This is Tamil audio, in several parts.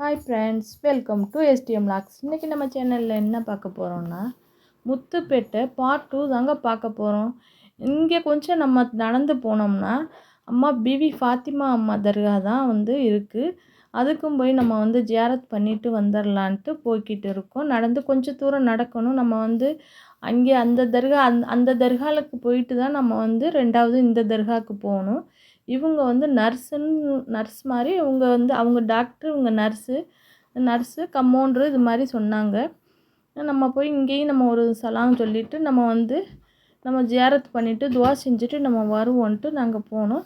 Hi friends welcome to S T M logs இன்றைக்கி நம்ம சேனலில் என்ன பார்க்க போகிறோம்னா முத்துப்பேட்டை பார்ட் டூ தாங்க பார்க்க போகிறோம் இங்கே கொஞ்சம் நம்ம நடந்து போனோம்னா அம்மா பிவி ஃபாத்திமா அம்மா தர்கா தான் வந்து இருக்குது அதுக்கும் போய் நம்ம வந்து ஜியாரத் பண்ணிட்டு வந்துடலான்ட்டு போய்கிட்டு இருக்கோம். நடந்து கொஞ்சம் தூரம் நடக்கணும். நம்ம வந்து அங்கே அந்த தர்கா அந் அந்த தர்காலுக்கு போயிட்டு தான் நம்ம வந்து ரெண்டாவது இந்த தர்காவுக்கு போகணும். இவங்க வந்து நர்ஸுன்னு நர்ஸ் மாதிரி இவங்க வந்து அவங்க டாக்டர் இவங்க நர்ஸு. நர்ஸு கம்மோன்று இது மாதிரி சொன்னாங்க. நம்ம போய் இங்கேயும் நம்ம ஒரு சலாம் சொல்லிவிட்டு நம்ம வந்து நம்ம ஜியாரத் பண்ணிவிட்டு துவா செஞ்சுட்டு நம்ம வருவோன்ட்டு நாங்கள் போனோம்.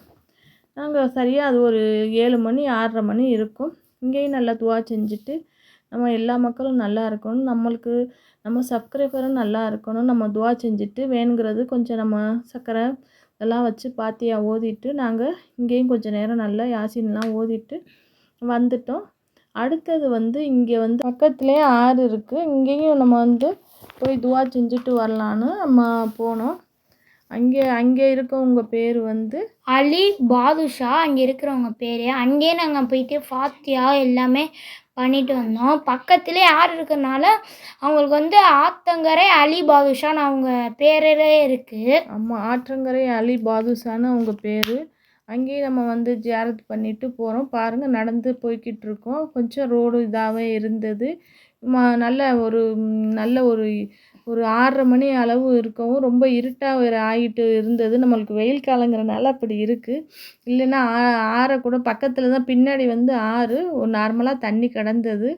நாங்கள் சரியாக அது ஒரு ஏழு மணி ஆறரை மணி இருக்கும். இங்கேயும் நல்லா துவா செஞ்சுட்டு நம்ம எல்லா மக்களும் நல்லா இருக்கணும். நம்மளுக்கு நம்ம சப்ஸ்கிரைபரும் நல்லா இருக்கணும். நம்ம துவா செஞ்சுட்டு வேணுங்கிறது கொஞ்சம் நம்ம சர்க்கரை இதெல்லாம் வச்சு பாத்தியா ஓதிட்டு நாங்கள் இங்கேயும் கொஞ்சம் நேரம் நல்லா யாசின்லாம் ஓதிட்டு வந்துட்டோம். அடுத்தது வந்து இங்கே வந்து பக்கத்துலேயே ஆறு இருக்குது இங்கேயும் நம்ம வந்து போய் துவா செஞ்சுட்டு வரலான்னு நம்ம போனோம். அங்கே அங்கே இருக்கவங்க பேர் வந்து அலி பாதுஷா அங்கே இருக்கிறவங்க பேர். அங்கேயே நாங்கள் போயிட்டு ஃபாத்தியா எல்லாமே பண்ணிட்டு வந்தோம். பக்கத்துலேயே ஆறு இருக்கிறனால அவங்களுக்கு வந்து ஆத்தங்கரை அலி பாதுஷான்னு அவங்க பேரே இருக்குது ஆமாம் ஆற்றங்கரை அலி பாதுஷான்னு அவங்க பேர். அங்கேயும் நம்ம வந்து ஜியாரத் பண்ணிட்டு போகிறோம் பாருங்கள் நடந்து போய்கிட்டு இருக்கோம். கொஞ்சம் ரோடு இதாகவே இருந்தது. ம நல்ல ஒரு நல்ல ஒரு ஒரு ஆறரை மணி அளவு இருக்கவும் ரொம்ப இருட்டாக வேறு ஆகிட்டு இருந்தது. நம்மளுக்கு வெயில் காலங்கிறனால அப்படி இருக்குது இல்லைன்னா ஆ ஆறை கூட பக்கத்தில் தான் பின்னாடி வந்து ஆறு ஒரு நார்மலாக தண்ணி கிடந்தது.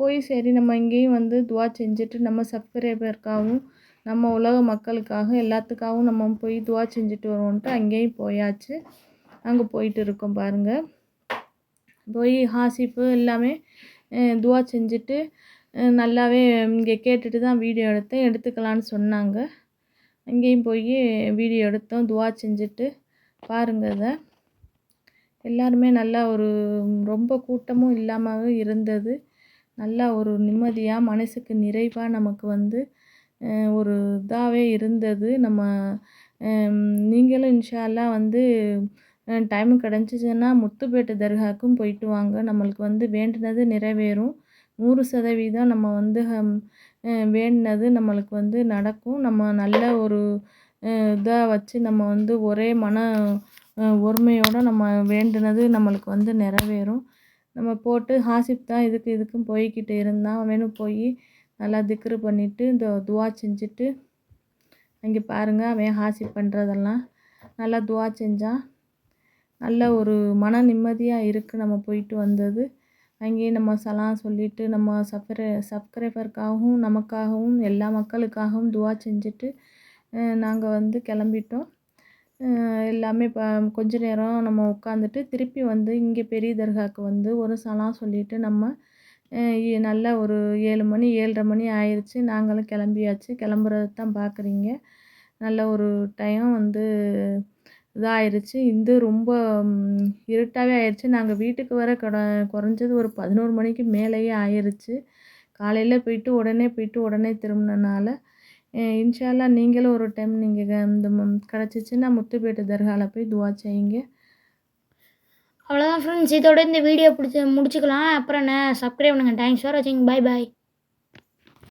போய் சரி நம்ம இங்கேயும் வந்து துவா செஞ்சுட்டு நம்ம சப்ஸ்கிரைபருக்காகவும் நம்ம உலக மக்களுக்காக எல்லாத்துக்காகவும் நம்ம போய் துவா செஞ்சுட்டு வருவோன்ட்டு அங்கேயும் போயாச்சு. அங்கே போயிட்டு இருக்கோம் பாருங்கள் போய் ஹாசிப்பு எல்லாமே துவா செஞ்சுட்டு நல்லாவே இங்கே கேட்டுட்டு தான் வீடியோ எடுத்தேன். எடுத்துக்கலான்னு சொன்னாங்க. அங்கேயும் போய் வீடியோ எடுத்தோம். துவா செஞ்சுட்டு பாருங்க அதை எல்லாருமே நல்லா ஒரு ரொம்ப கூட்டமும் இல்லாமல் இருந்தது. நல்லா ஒரு நிம்மதியாக மனசுக்கு நிறைவாக நமக்கு வந்து ஒரு இதாகவே இருந்தது. நம்ம நீங்களும் இன்ஷால்லாம் வந்து டைம் கிடச்சிச்சின்னா முத்துப்பேட்டை தர்காவுக்கும் போயிட்டு வாங்க. நம்மளுக்கு வந்து வேண்டினது நிறைவேறும். நூறு சதவீதம் நம்ம வந்து வேண்டினது நம்மளுக்கு வந்து நடக்கும். நம்ம நல்ல ஒரு இதாக வச்சு நம்ம வந்து ஒரே மன ஒருமையோடு நம்ம வேண்டினது நம்மளுக்கு வந்து நிறைவேறும். நம்ம போட்டு ஹாசிப் தான் இதுக்கு இதுக்கும் போய்கிட்டு இருந்தான் அவனும் போய் நல்லா திக்ரு பண்ணிவிட்டு இந்த துவா செஞ்சுட்டு அங்கே பாருங்கள் அவன் ஹாசிப் பண்ணுறதெல்லாம் நல்லா துவா செஞ்சான் நல்ல ஒரு மன நிம்மதியாக இருக்குது நம்ம போயிட்டு வந்தது. அங்கேயே நம்ம சலாம் சொல்லிட்டு நம்ம சப்ரை சப்ஸ்கிரைபருக்காகவும் நமக்காகவும் எல்லா மக்களுக்காகவும் துவா செஞ்சுட்டு நாங்கள் வந்து கிளம்பிட்டோம். எல்லாமே இப்போ கொஞ்ச நேரம் நம்ம உட்காந்துட்டு திருப்பி வந்து இங்கே பெரிய தர்காவுக்கு வந்து ஒரு சலாம் சொல்லிட்டு நம்ம நல்ல ஒரு ஏழு மணி ஏழரை மணி ஆயிடுச்சு நாங்களும் கிளம்பியாச்சு. கிளம்புறது தான் பார்க்குறீங்க நல்ல ஒரு டைம் வந்து இதாயிருச்சு. இது ரொம்ப இருட்டாகவே ஆயிடுச்சு நாங்கள் வீட்டுக்கு வர கட குறைஞ்சது ஒரு பதினோரு மணிக்கு மேலேயே ஆயிருச்சு. காலையில் போயிட்டு உடனே போயிட்டு உடனே திரும்பினனால இன்ஷால்லா நீங்களும் ஒரு டைம் நீங்கள் இந்த கிடச்சிச்சின்னா முத்துப்பேட்டை தர்காவில் போய் துவா செய்யுங்க. அவ்வளோதான் ஃப்ரெண்ட்ஸ் இதோட இந்த வீடியோ பிடிச்சி முடிச்சுக்கலாம். அப்புறம் என்ன? சப்ஸ்கிரைப் பண்ணுங்கள் தேங்க்ஸ் ஃபார் வாட்சிங் பை பாய்